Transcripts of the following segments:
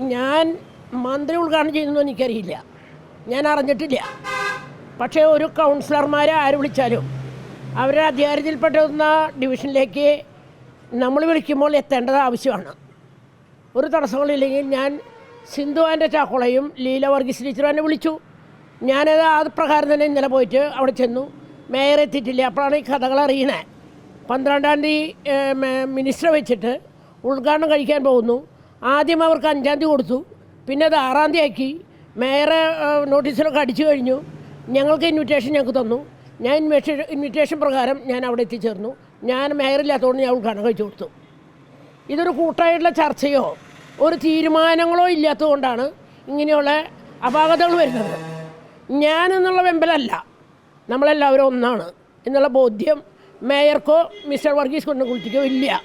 ഞാൻ മന്ത്രി ഉദ്ഘാടനം ചെയ്യുന്നു എനിക്കറിയില്ല. ഞാൻ അറിഞ്ഞിട്ടില്ല. പക്ഷേ ഒരു കൗൺസിലർമാരെ ആര് വിളിച്ചാലും അവരുടെ അധികാരത്തിൽപ്പെട്ടുന്ന ഡിവിഷനിലേക്ക് നമ്മൾ വിളിക്കുമ്പോൾ എത്തേണ്ടത് ആവശ്യമാണ്. ഒരു തടസ്സങ്ങളില്ലെങ്കിൽ ഞാൻ സിന്ധു ആന്റെ ചാക്കോളയും ലീല വർഗീസ് ടീച്ചർ എന്നെ വിളിച്ചു. ഞാനത് ആ പ്രകാരം തന്നെ ഇന്നലെ പോയിട്ട് അവിടെ ചെന്നു. മേയർ എത്തിയിട്ടില്ല. അപ്പോഴാണ് ഈ കഥകൾ അറിയണേ പന്ത്രണ്ടാം തീയതി മിനിസ്റ്റർ വെച്ചിട്ട് ഉദ്ഘാടനം കഴിക്കാൻ പോകുന്നു. ആദ്യം അവർക്ക് അഞ്ചാം തീയതി കൊടുത്തു. പിന്നെ അത് ആറാം തീയതി ആക്കി. മേയറെ നോട്ടീസിലൊക്കെ അടിച്ചു കഴിഞ്ഞു. ഞങ്ങൾക്ക് ഇൻവിറ്റേഷൻ ഞങ്ങൾക്ക് തന്നു. ഞാൻ ഇൻവിറ്റേഷൻ ഇൻവിറ്റേഷൻ പ്രകാരം ഞാൻ അവിടെ എത്തിച്ചേർന്നു. ഞാൻ മേയറില്ലാത്തതുകൊണ്ട് ഞാൻ ഉദ്ഘാടനം കഴിച്ചു കൊടുത്തു. ഇതൊരു കൂട്ടായിട്ടുള്ള ചർച്ചയോ ഒരു തീരുമാനങ്ങളോ ഇല്ലാത്തതുകൊണ്ടാണ് ഇങ്ങനെയുള്ള അപാകതകൾ വരുന്നത്. ഞാൻ എന്നുള്ള വെമ്പലല്ല. നമ്മളെല്ലാവരും ഒന്നാണ്. എന്നുള്ള ബോധ്യം മേയർക്കോ മിസ്റ്റർ വർഗീസ് കുന്നക്കുളിക്കോ ഇല്ല.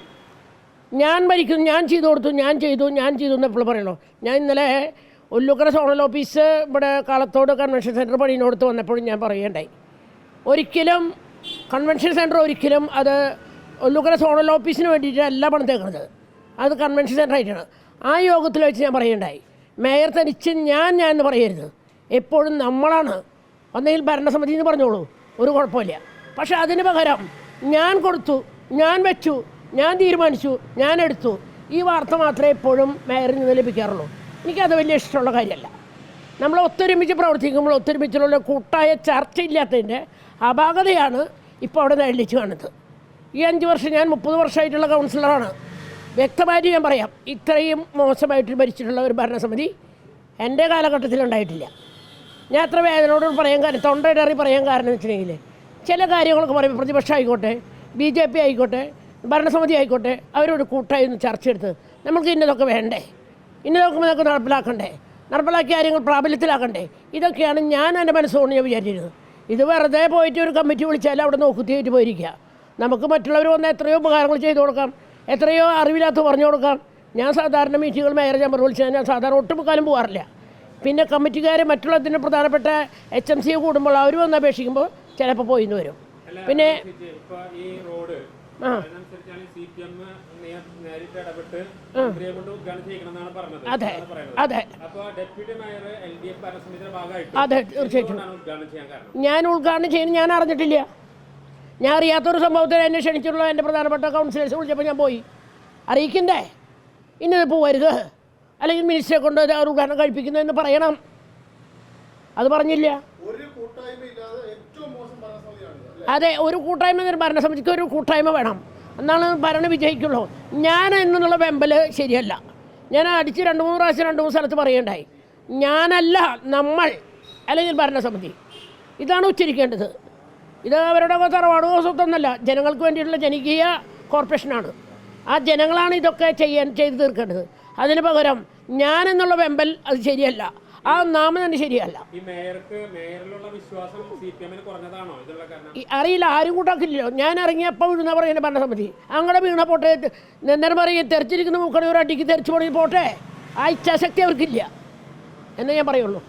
ഞാൻ മരിക്കുന്നു ഞാൻ ചെയ്തു കൊടുത്തു ഞാൻ ചെയ്തു ഞാൻ ചെയ്തു എന്ന് എപ്പോഴും പറയണോ? ഞാൻ ഇന്നലെ ഒല്ലുക്കര സോണൽ ഓഫീസ് ഇവിടെ കാളത്തോട് കൺവെൻഷൻ സെന്റർ പണിയിനോടുത്ത് വന്നപ്പോഴും ഞാൻ പറയണ്ടായി ഒരിക്കലും കൺവെൻഷൻ സെന്റർ ഒരിക്കലും അത് ഒല്ലുക്കര സോണൽ ഓഫീസിന് വേണ്ടിയിട്ടല്ല പണിതേക്കുന്നത് അത് കൺവെൻഷൻ സെന്റർ ആയിട്ടാണ്. ആ യോഗത്തിൽ വെച്ച് ഞാൻ പറയണ്ടായി മേയർ തനിച്ച് ഞാൻ ഞാൻ എന്ന് പറയരുത്. എപ്പോഴും നമ്മളാണ്. ഒന്നെങ്കിൽ ഭരണസമിതി എന്ന് പറഞ്ഞോളൂ. ഒരു കുഴപ്പമില്ല. പക്ഷേ അതിന് പകരം ഞാൻ കൊടുത്തു ഞാൻ വെച്ചു ഞാൻ തീരുമാനിച്ചു ഞാൻ എടുത്തു. ഈ വാർത്ത മാത്രമേ എപ്പോഴും മേയറിൽ നിന്ന് ലഭിക്കാറുള്ളൂ. എനിക്കത് വലിയ ഇഷ്ടമുള്ള കാര്യമല്ല. നമ്മൾ ഒത്തൊരുമിച്ച് പ്രവർത്തിക്കുമ്പോൾ ഒത്തൊരുമിച്ചുള്ള കൂട്ടായ ചർച്ച ഇല്ലാത്തതിന്റെ അപാകതയാണ് ഇപ്പോൾ അവിടെ നിഴലിച്ച് കാണുന്നത്. ഈ അഞ്ച് വർഷം ഞാൻ മുപ്പത് വർഷമായിട്ടുള്ള കൗൺസിലറാണ്. വ്യക്തമായിട്ട് ഞാൻ പറയാം ഇത്രയും മോശമായിട്ട് ഭരിച്ചിട്ടുള്ള ഒരു ഭരണസമിതി എന്റെ കാലഘട്ടത്തിൽ ഉണ്ടായിട്ടില്ല. ഞാൻ അത്ര വേദനയോട് പറയാൻ കാര്യം തൊണ്ടയിടറി പറയാൻ കാരണം വെച്ചിട്ടുണ്ടെങ്കിൽ ചില കാര്യങ്ങളൊക്കെ പറയുമ്പോൾ പ്രതിപക്ഷം ആയിക്കോട്ടെ ബി ജെ പി ആയിക്കോട്ടെ ഭരണസമിതി ആയിക്കോട്ടെ അവരോട് കൂട്ടായി ഒന്ന് ചർച്ച എടുത്ത് നമുക്ക് ഇന്നതൊക്കെ വേണ്ടേ? ഇന്നതൊക്കെ നമുക്ക് നടപ്പിലാക്കണ്ടേ? നടപ്പിലാക്കിയ കാര്യങ്ങൾ പ്രാബല്യത്തിലാക്കണ്ടേ? ഇതൊക്കെയാണ് ഞാൻ എന്റെ മനസ്സുകൊണ്ട് ഞാൻ വിചാരിച്ചിരുന്നത്. ഇത് വെറുതെ പോയിട്ട് ഒരു കമ്മിറ്റി വിളിച്ചാൽ അവിടെ നോക്കുത്തിയായിട്ട് പോയിരിക്കുക. നമുക്ക് മറ്റുള്ളവർ വന്ന എത്രയോ ഉപകാരങ്ങൾ ചെയ്തു കൊടുക്കാം എത്രയോ അറിവില്ലാത്ത പറഞ്ഞു കൊടുക്കാം. ഞാൻ സാധാരണ മീറ്റിങ്ങുകൾ മേയർ ചാമ്പർ വിളിച്ചാൽ ഞാൻ സാധാരണ ഒട്ടുമുക്കാലും പോകാറില്ല. പിന്നെ കമ്മിറ്റിക്കാർ മറ്റുള്ളതിന് പ്രധാനപ്പെട്ട എച്ച് എം സി കൂടുമ്പോൾ അവർ വന്ന് അപേക്ഷിക്കുമ്പോൾ ചിലപ്പോൾ പോയിന്ന് വരും. പിന്നെ അതെ. അതെ. അതെ തീർച്ചയായിട്ടും. എന്തുകൊണ്ടാണ് ഉദ്ഘാടനം ചെയ്യാൻ കാരണം? ഞാൻ ഉദ്ഘാടനം ചെയ്യുന്നത് ഞാൻ അറിഞ്ഞിട്ടില്ല. ഞാൻ അറിയാത്തൊരു സംഭവത്തിൽ എന്നെ ക്ഷണിച്ചിട്ടുള്ള എന്റെ പ്രധാനപ്പെട്ട കൗൺസിലേഴ്സ് വിളിച്ചപ്പോൾ ഞാൻ പോയി. അറിയിക്കണ്ടേ? ഇന്നത് പോവരുത്. അല്ലെങ്കിൽ മിനിസ്റ്ററെ കൊണ്ട് ഉദ്ഘാടനം കഴിപ്പിക്കുന്നു എന്ന് പറയണം. അത് പറഞ്ഞില്ല. ഒരു കൂട്ടായ്മയില്ലാതെ അതെ ഒരു കൂട്ടായ്മ എന്നൊരു ഭരണസമിതിക്ക് ഒരു കൂട്ടായ്മ വേണം. എന്നാണ് ഭരണം വിജയിക്കുള്ളൂ. ഞാൻ എന്നുള്ള വെമ്പൽ ശരിയല്ല. ഞാൻ അടിച്ച് രണ്ട് മൂന്ന് പ്രാവശ്യം രണ്ട് മൂന്ന് സ്ഥലത്ത് പറയണ്ടായി ഞാനല്ല നമ്മൾ അല്ലെങ്കിൽ ഭരണസമിതി ഇതാണ് ഉച്ചരിക്കേണ്ടത്. ഇത് അവരുടെ തറവാടോ സ്വത്തൊന്നല്ല. ജനങ്ങൾക്ക് വേണ്ടിയിട്ടുള്ള ജനകീയ കോർപ്പറേഷനാണ്. ആ ജനങ്ങളാണ് ഇതൊക്കെ ചെയ്യാൻ ചെയ്ത് തീർക്കേണ്ടത്. അതിന് പകരം ഞാനെന്നുള്ള വെമ്പൽ അത് ശരിയല്ല. ആ നാമം തന്നെ ശരിയല്ല. അറിയില്ല ആരും കൂട്ടാക്കില്ലല്ലോ. ഞാൻ ഇറങ്ങിയപ്പോൾ വീണ പറയുന്ന ഭരണസമിതി അങ്ങനെ വീണ പോട്ടെ നേരം പറയും തെരച്ചിരിക്കുന്ന മൂക്കണി ഒരു അടിക്ക് തെരച്ചു പോണി പോട്ടെ. ആ ഇച്ഛാശക്തി അവർക്കില്ല. എന്നേ ഞാൻ പറയുള്ളൂ.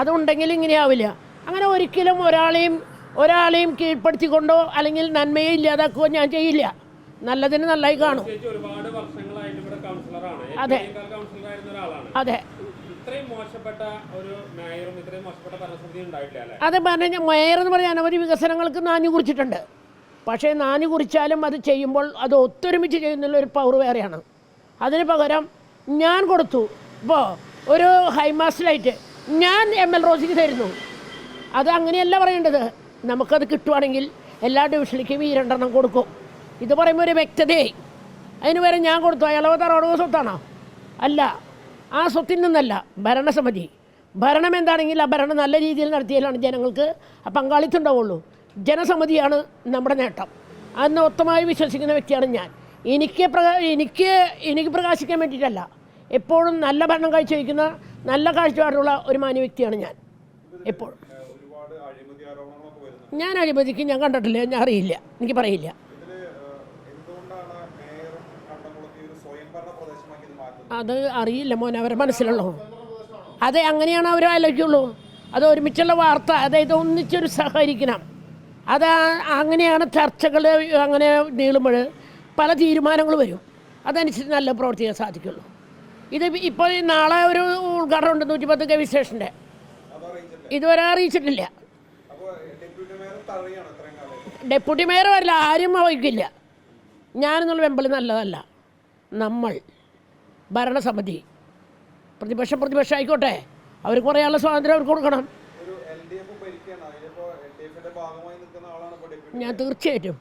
അതുണ്ടെങ്കിൽ ഇങ്ങനെയാവില്ല അങ്ങനെ ഒരിക്കലും ഒരാളെയും ഒരാളെയും കീഴ്പ്പെടുത്തിക്കൊണ്ടോ അല്ലെങ്കിൽ നന്മയെ ഇല്ലാതാക്കുകയോ ഞാൻ ചെയ്യില്ല. നല്ലതിന് നല്ലതായി കാണും. അതെ. അതെ. അത് പറഞ്ഞ മേയർ എന്ന് പറഞ്ഞാൽ അനവധി വികസനങ്ങൾക്ക് നാഞ്ഞു കുറിച്ചിട്ടുണ്ട്. പക്ഷേ നാഞ്ഞു കുറിച്ചാലും അത് ചെയ്യുമ്പോൾ അത് ഒത്തൊരുമിച്ച് ചെയ്യുന്നുള്ള ഒരു പവർ വേറെയാണ്. അതിന് പകരം ഞാൻ കൊടുത്തു. ഇപ്പോൾ ഒരു ഹൈമാസ് ലൈറ്റ് ഞാൻ എം എൽ റോസിക്ക് തരുന്നു. അത് അങ്ങനെയല്ല പറയേണ്ടത്. നമുക്കത് കിട്ടുവാണെങ്കിൽ എല്ലാ ഡിവിഷനിലേക്കും ഈ രണ്ടെണ്ണം കൊടുക്കും. ഇത് പറയുമ്പോൾ ഒരു വ്യക്തതയായി. അതിന് വരെ ഞാൻ കൊടുത്തു. അയാളോ തറോടോ സ്വത്താണോ? അല്ല. ആ സ്വത്തിൽ നിന്നല്ല ഭരണസമിതി. ഭരണം എന്താണെങ്കിൽ ആ ഭരണം നല്ല രീതിയിൽ നടത്തിയാലാണ് ജനങ്ങൾക്ക് ആ പങ്കാളിത്തം ഉണ്ടാവുള്ളൂ. ജനസമിതിയാണ് നമ്മുടെ നേട്ടം. അന്ന് ഒത്തമായി വിശ്വസിക്കുന്ന വ്യക്തിയാണ് ഞാൻ. എനിക്ക് പ്രകാ എനിക്ക് എനിക്ക് പ്രകാശിക്കാൻ വേണ്ടിയിട്ടല്ല. എപ്പോഴും നല്ല ഭരണം കാഴ്ചവെക്കുന്ന നല്ല കാഴ്ചപ്പാടുള്ള ഒരു മാന്യ വ്യക്തിയാണ് ഞാൻ. എപ്പോഴും. ഞാൻ അഴിമതിക്ക് ഞാൻ കണ്ടിട്ടില്ല ഞാൻ അറിയില്ല എനിക്ക് പറയില്ല. അത് അറിയില്ല മോൻ അവരെ മനസ്സിലുള്ളൂ? അതെ അങ്ങനെയാണ് അവർ ആലോചിക്കുള്ളൂ. അത് ഒരുമിച്ചുള്ള വാർത്ത അതായത് ഒന്നിച്ചൊരു സഹകരിക്കണം. അത് അങ്ങനെയാണ് ചർച്ചകൾ അങ്ങനെ നീളുമ്പോൾ പല തീരുമാനങ്ങൾ വരും. അതനുസരിച്ച് നല്ല പ്രവർത്തിക്കാൻ സാധിക്കുള്ളൂ. ഇത് ഇപ്പോൾ നാളെ ഒരു ഉദ്ഘാടനം ഉണ്ട് നൂറ്റി പത്ത് വി സ്റ്റേഷന്റെ ഇതുവരെ അറിയിച്ചിട്ടില്ല. ഡെപ്യൂട്ടി മേയർ തഴയാണ് ഡെപ്യൂട്ടി മേയർ വരില്ല ആരും വഹിക്കില്ല ഞാനെന്നുള്ള വെമ്പളി നല്ലതല്ല. നമ്മൾ ഭരണസമിതി. പ്രതിപക്ഷം പ്രതിപക്ഷം ആയിക്കോട്ടെ അവർക്ക് പറയാനുള്ള സ്വാതന്ത്ര്യം അവർക്ക് കൊടുക്കണം. ഞാൻ തീർച്ചയായിട്ടും.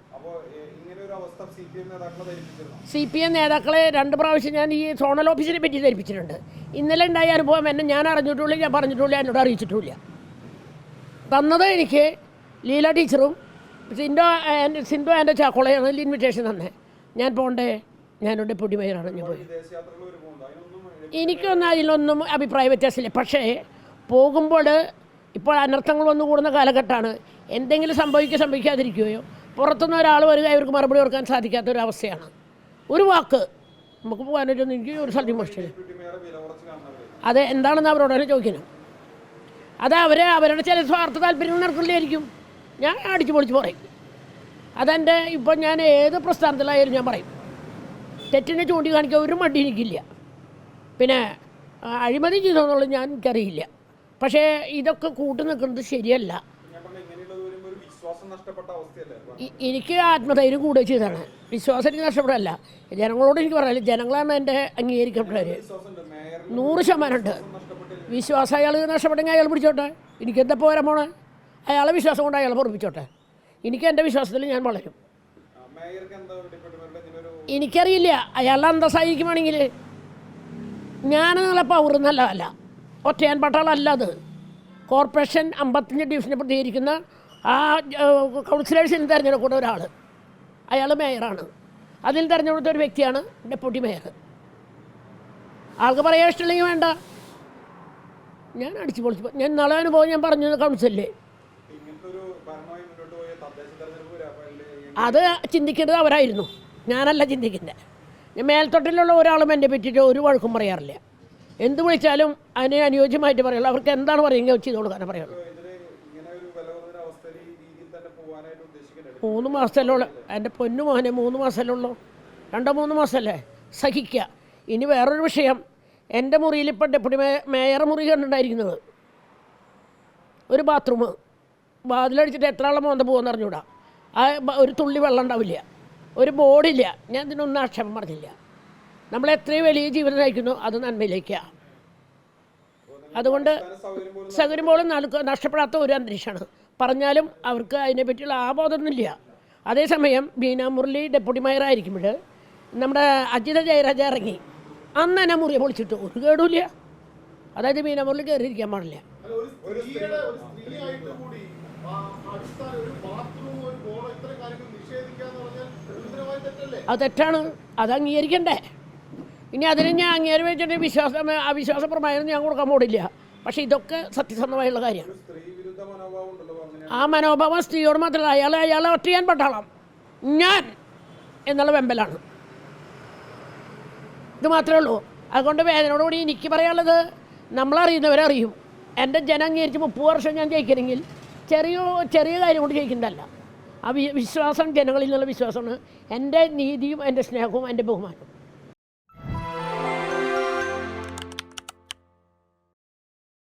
സി പി എം നേതാക്കളെ രണ്ട് പ്രാവശ്യം ഞാൻ ഈ സോണൽ ഓഫീസിനെ പറ്റി ധരിപ്പിച്ചിട്ടുണ്ട്. ഇന്നലെ ഉണ്ടായ അനുഭവം എന്നെ ഞാൻ അറിഞ്ഞിട്ടുള്ളൂ ഞാൻ പറഞ്ഞിട്ടുള്ളൂ എന്നോട് അറിയിച്ചിട്ടുമില്ല. തന്നത് എനിക്ക് ലീല ടീച്ചറും സിൻഡോ സിൻഡോ ആൻഡ് ചാക്കോളയാണ് ഇൻവിറ്റേഷൻ തന്നെ. ഞാൻ പോണ്ടേ? ഞാനൊരു ഡെപ്യൂട്ടി മേയറാണ് ഞാൻ പോയി. എനിക്കൊന്നും അതിലൊന്നും അഭിപ്രായ വ്യത്യാസമില്ല. പക്ഷേ പോകുമ്പോൾ ഇപ്പോൾ അനർത്ഥങ്ങൾ വന്നു കൂടുന്ന കാലഘട്ടമാണ്. എന്തെങ്കിലും സംഭവിക്കുക സംഭവിക്കാതിരിക്കുകയോ പുറത്തുനിന്ന് ഒരാൾ വരിക ഇവർക്ക് മറുപടി കൊടുക്കാൻ സാധിക്കാത്ത ഒരു അവസ്ഥയാണ്. ഒരു വാക്ക് നമുക്ക് പോകാനൊന്നും എനിക്ക് ഒരു സ്ഥലത്തും മോഷ്ടില്ല അത് എന്താണെന്ന് അവരോട് തന്നെ ചോദിക്കണം. അത് അവർ അവരുടെ ചില സ്വാർത്ഥ താല്പര്യങ്ങൾ നടക്കില്ലായിരിക്കും ഞാൻ അടിച്ചു പൊളിച്ച് പറയും. അതെന്റെ ഇപ്പം ഞാൻ ഏത് പ്രസ്ഥാനത്തിലായാലും ഞാൻ പറയും. തെറ്റിനെ ചൂണ്ടിക്കാണിക്കാൻ ഒരു മടി എനിക്കില്ല. പിന്നെ അഴിമതി അഴിമതി ചെയ്തോന്നുള്ളത് ഞാൻ എനിക്കറിയില്ല. പക്ഷേ ഇതൊക്കെ കൂട്ടു നിൽക്കുന്നത് ശരിയല്ല. എനിക്ക് ആത്മധൈര്യം കൂടുക ചെയ്തതാണ് വിശ്വാസം എനിക്ക് നഷ്ടപ്പെടല്ല. ജനങ്ങളോട് എനിക്ക് പറയാനില്ല ജനങ്ങളാണ് എന്റെ അംഗീകരിക്കപ്പെട്ടവർ നൂറ് ശതമാനം ഉണ്ട് വിശ്വാസം അയാൾ നഷ്ടപ്പെട്ടെങ്കിൽ അയാൾ പിടിച്ചോട്ടെ? എനിക്ക് എന്താ പോരാ മോളെ? അയാളെ വിശ്വാസം കൊണ്ട് അയാളെ പൊറപ്പിച്ചോട്ടെ? എനിക്ക് എന്റെ വിശ്വാസത്തിൽ ഞാൻ വളരും. എനിക്കറിയില്ല. അയാളുടെ അന്തസ്സായിരിക്കുവാണെങ്കിൽ ഞാൻ നിങ്ങളെ പൗർ നല്ലതല്ല ഒറ്റയാൻ പട്ടാളല്ല അത്. കോർപ്പറേഷൻ അമ്പത്തഞ്ച് ഡിവിഷനെ പ്രതികരിക്കുന്ന ആ കൗൺസിലേഴ്സിന് തിരഞ്ഞെടുക്കുന്ന ഒരാൾ അയാൾ മേയറാണ്. അതിൽ തിരഞ്ഞെടുത്ത ഒരു വ്യക്തിയാണ് ഡെപ്യൂട്ടി മേയർ ആൾക്ക് പറയാൻ ഇഷ്ടമില്ലെങ്കിൽ വേണ്ട. ഞാൻ അടിച്ചു പൊളിച്ചു ഞാൻ നാളെ അനുഭവം ഞാൻ പറഞ്ഞു കൗൺസിലിൽ അത് ചിന്തിക്കേണ്ടത് അവരായിരുന്നു. ഞാനല്ല ചിന്തിക്കുന്നത് ഞാൻ മേൽത്തൊട്ടിലുള്ള ഒരാളും എന്നെ പറ്റിയിട്ട് ഒരു വഴക്കും പറയാറില്ല. എന്ത് വിളിച്ചാലും അതിനെ അനുയോജ്യമായിട്ട് പറയുള്ളൂ. അവർക്ക് എന്താണ് പറയുക ചെയ്ത് കൊടുക്കാനേ പറയുള്ളൂ. മൂന്ന് മാസത്തിലുള്ള എന്റെ പൊന്നു മോനെ മൂന്ന് മാസമല്ലുള്ളൂ രണ്ടോ മൂന്ന് മാസമല്ലേ? സഹിക്കുക ഇനി വേറൊരു വിഷയം. എന്റെ മുറിയിൽ ഇപ്പം ഡെപ്യൂട്ടി മേ മേയർ മുറി കണ്ടിട്ടുണ്ടായിരിക്കുന്നത്. ഒരു ബാത്റൂം. വാതിലടിച്ചിട്ട് എത്ര ആളെ മോന്ത പോകുമെന്ന് അറിഞ്ഞൂടാ. ആ ഒരു തുള്ളി വെള്ളം ഉണ്ടാവില്ല. ഒരു ബോർഡില്ല. ഞാൻ ഇതിനൊന്നും ആക്ഷേപം പറഞ്ഞില്ല. നമ്മൾ എത്രയും വലിയ ജീവിതം നയിക്കുന്നു അത് നന്മയിലേക്കാണ് അതുകൊണ്ട് സൗകര്യം പോലും നഷ്ടപ്പെടാത്ത ഒരു അന്തരീക്ഷമാണ് പറഞ്ഞാലും അവർക്ക് അതിനെപ്പറ്റിയുള്ള ആബോധമൊന്നുമില്ല. അതേസമയം ബീന മുരളി ഡെപ്യൂട്ടി മേയറായിരിക്കുമ്പോൾ നമ്മുടെ അജിത ജയരാജ ഇറങ്ങി. അന്ന് തന്നെ മുറിയെ പൊളിച്ചിട്ട്. ഒരു കേടുമില്ല. അതായത് ബീന മുരളി കയറിയിരിക്കാൻ പാടില്ല. അത് തെറ്റാണ്. അത് അംഗീകരിക്കണ്ടേ? ഇനി അതിന് ഞാൻ അംഗീകരിച്ചിട്ട് വെച്ചിട്ട് വിശ്വാസം അവിശ്വാസ പ്രമാണം ഞാൻ കൊടുക്കാൻ പോടില്ല പക്ഷെ ഇതൊക്കെ സത്യസന്ധമായുള്ള കാര്യമാണ്. ആ മനോഭാവം സ്ത്രീയോട് മാത്രമല്ല അയാൾ അയാളെ ഒറ്റ ചെയ്യാൻ പട്ടാളം. ഞാൻ എന്നുള്ള വെമ്പലാണ്. ഇത് മാത്രമേ ഉള്ളൂ. അതുകൊണ്ട് വേദനയോടുകൂടി എനിക്ക് പറയാനുള്ളത് നമ്മളറിയുന്നവരറിയും. എന്റെ ജനം അംഗീകരിച്ച് മുപ്പത് വർഷം ഞാൻ ജയിക്കണമെങ്കിൽ ചെറിയ ചെറിയ കാര്യം കൊണ്ട് ജയിക്കുന്നതല്ല ആ വിശ്വാസം ജനങ്ങളിൽ നിന്നുള്ള വിശ്വാസമാണ്. എന്റെ നീതിയും എന്റെ സ്നേഹവും എന്റെ ബഹുമാനവും.